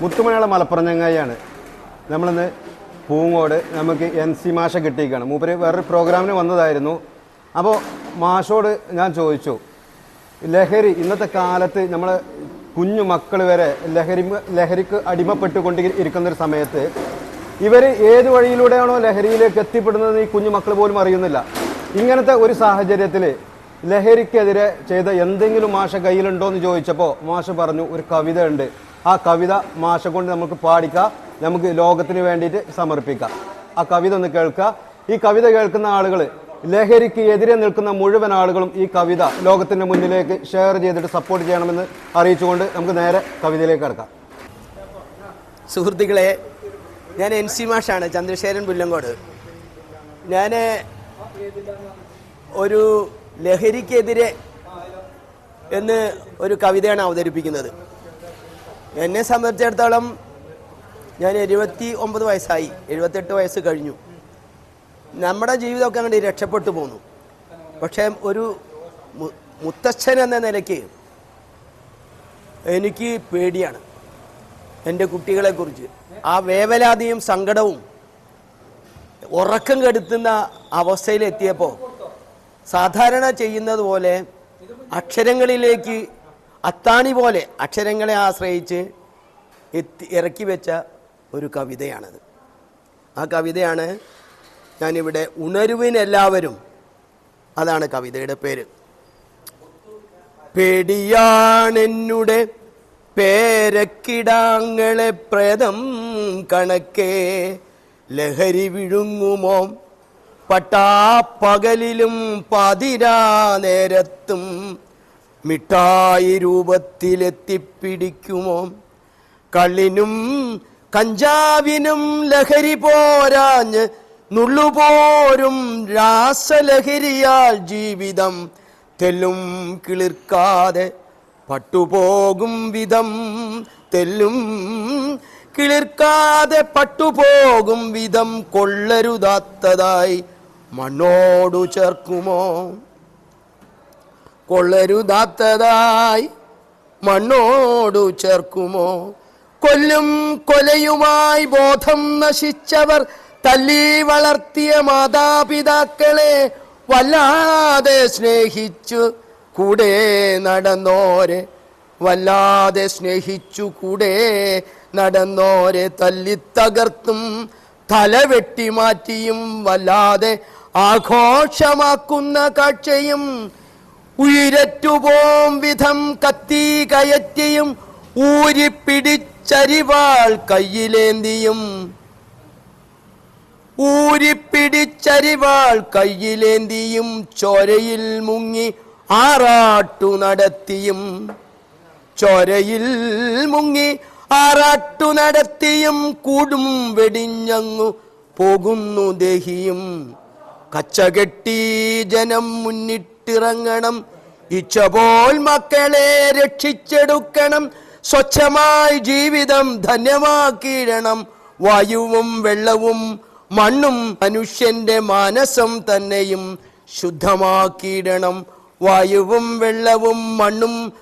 മുത്തുമണിയുള്ള മലപ്പുറം ചങ്ങായിയാണ് നമ്മളിന്ന് പൂങ്ങോട് നമുക്ക് N C മാഷ കിട്ടിയിരിക്കുകയാണ്. മൂപ്പര് വേറൊരു പ്രോഗ്രാമിന് വന്നതായിരുന്നു. അപ്പോൾ മാഷോട് ഞാൻ ചോദിച്ചു ലഹരി ഇന്നത്തെ കാലത്ത് നമ്മൾ കുഞ്ഞു മക്കൾ വരെ ലഹരി ലഹരിക്ക് അടിമപ്പെട്ടുകൊണ്ട് ഇരിക്കുന്ന ഒരു സമയത്ത് ഇവർ ഏത് വഴിയിലൂടെയാണോ ലഹരിയിലേക്ക് എത്തിപ്പെടുന്നത് ഈ കുഞ്ഞു മക്കൾ പോലും അറിയുന്നില്ല. ഇങ്ങനത്തെ ഒരു സാഹചര്യത്തിൽ ലഹരിക്കെതിരെ ചെയ്ത എന്തെങ്കിലും മാഷ കയ്യിലുണ്ടോ എന്ന് ചോദിച്ചപ്പോൾ മാഷ പറഞ്ഞു ഒരു കവിത ഉണ്ട് ആ കവിത മാഷ കൊണ്ട് നമുക്ക് പാടിക്കാം. നമുക്ക് ലോകത്തിന് വേണ്ടിയിട്ട് സമർപ്പിക്കാം. ആ കവിത ഒന്ന് കേൾക്കുക. ഈ കവിത കേൾക്കുന്ന ആളുകൾ ലഹരിക്ക് എതിരെ നിൽക്കുന്ന മുഴുവൻ ആളുകളും ഈ കവിത ലോകത്തിന്റെ മുന്നിലേക്ക് ഷെയർ ചെയ്തിട്ട് സപ്പോർട്ട് ചെയ്യണമെന്ന് അറിയിച്ചുകൊണ്ട് നമുക്ക് നേരെ കവിതയിലേക്ക് കടക്കാം. സുഹൃത്തുക്കളെ ഞാൻ എൻ സി മാഷാണ് ചന്ദ്രശേഖരൻ പുല്ലങ്കോട്. ഞാൻ ഒരു ലഹരിക്കെതിരെ എന്ന് ഒരു കവിതയാണ് അവതരിപ്പിക്കുന്നത്. എന്നെ സംബന്ധിച്ചിടത്തോളം ഞാൻ എഴുപത്തി ഒമ്പത് വയസ്സായി. എഴുപത്തെട്ട് വയസ്സ് കഴിഞ്ഞു. നമ്മുടെ ജീവിതമൊക്കെ അങ്ങനെ രക്ഷപ്പെട്ടു പോന്നു. പക്ഷേ ഒരു മുത്തച്ഛൻ എന്ന നിലയ്ക്ക് എനിക്ക് പേടിയാണ്. എന്റെ കുട്ടികളെക്കുറിച്ച്. ആ വേവലാതിയും സങ്കടവും ഉറക്കം കെടുത്തുന്ന അവസ്ഥയിലെത്തിയപ്പോൾ സാധാരണ ചെയ്യുന്നത് പോലെ അക്ഷരങ്ങളിലേക്ക് അത്താണി പോലെ അക്ഷരങ്ങളെ ആശ്രയിച്ച് എത്തി ഇറക്കി വെച്ച ഒരു കവിതയാണത്. ആ കവിതയാണ് ഞാനിവിടെ ഉണരുവിനെല്ലാവരും അതാണ് കവിതയുടെ പേര്. പേടിയാണെന്നുടെ പേരക്കിടാങ്ങളെ പ്രേതം കണക്കേ ലഹരി വിഴുങ്ങുമോ? പട്ടാപ്പകലിലും പതിരാ നേരത്തും മിഠായി രൂപത്തിലെത്തിപ്പിടിക്കുമോ? കള്ളിനും കഞ്ചാവിനും ലഹരി പോരാഞ്ഞ് നുള്ളുപോരും രാസലഹരിയാൽ ജീവിതം തെല്ലും കിളിർക്കാതെ പട്ടുപോകും വിധം തെല്ലും കിളിർക്കാതെ പട്ടുപോകും വിധം കൊള്ളരുതാത്തതായി മണ്ണോടു ചേർക്കുമോ? കൊള്ളരുതാത്തതായി മണ്ണോടു ചേർക്കുമോ? കൊല്ലും കൊലയുമായി ബോധം നശിച്ചവർ തല്ലി വളർത്തിയ മാതാപിതാക്കളെ വല്ലാതെ സ്നേഹിച്ചു കൂടെ നടന്നോരെ വല്ലാതെ സ്നേഹിച്ചു കൂടെ നടന്നോരെ തല്ലിത്തകർത്തും തല വെട്ടി മാറ്റിയും വല്ലാതെ ആഘോഷമാക്കുന്ന കാഴ്ചയും ഉയരറ്റുപോം വിധം കത്തി കയറ്റിയും ഊരിപ്പിടിച്ചരിവാൾ കയ്യിലേന്തിയും? ഊരിപ്പിടിച്ചരിവാൾ കയ്യിലേന്തിയും? ചോരയിൽ മുങ്ങി ആറാട്ടു നടത്തിയും. ചോരയിൽ മുങ്ങി ആറാട്ടു നടത്തിയും. കൂടും വെടിഞ്ഞങ്ങു പോകുന്നു ദേഹിയും. കച്ചകെട്ടി ജനം മുന്നിട്ടിറങ്ങണം. ഇച്ഛപോൽ മക്കളെ രക്ഷിച്ചെടുക്കണം. സ്വച്ഛമായി ജീവിതം ധന്യമാക്കിയിടണം. വായുവും വെള്ളവും മണ്ണും മനുഷ്യന്റെ മാനസം തന്നെയും ശുദ്ധമാക്കിയിടണം. വായുവും വെള്ളവും മണ്ണും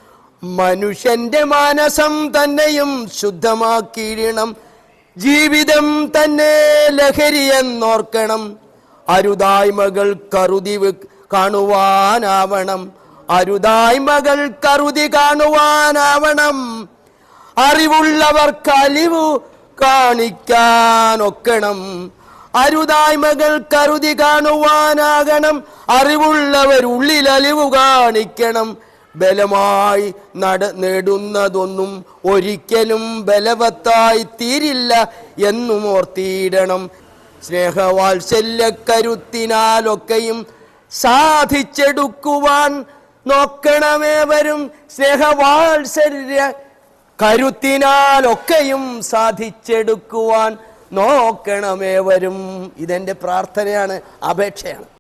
മനുഷ്യന്റെ മാനസം തന്നെയും ശുദ്ധമാക്കിയിടണം. ജീവിതം തന്നെ ലഹരിയെന്നോർക്കണം. അരുതായ്മകൾ കറുതി വെ- കാണുവാനാവണം. അരുതായ്മകൾ കരുതി കാണുവാനാവണം. അറിവുള്ളവർക്ക് അലിവ് കാണിക്കാനൊക്കണം. അരുതായ്മകൾ കരുതി കാണുവാനാകണം. അറിവുള്ളവർ ഉള്ളിൽ അലിവു കാണിക്കണം. ബലമായി നട നേടുന്നതൊന്നും ഒരിക്കലും ബലവത്തായി തീരില്ല എന്നും ഓർത്തിയിടണം. സ്നേഹവാത്സല്യക്കരുത്തിനാലൊക്കെയും സാധിച്ചെടുക്കുവാൻ നോക്കണമേവരും സ്നേഹവാത്സല്യ കരുത്തിനാലൊക്കെയും സാധിച്ചെടുക്കുവാൻ നോക്കണമേ വരും. ഇതെന്റെ പ്രാർത്ഥനയാണ് അപേക്ഷയാണ്.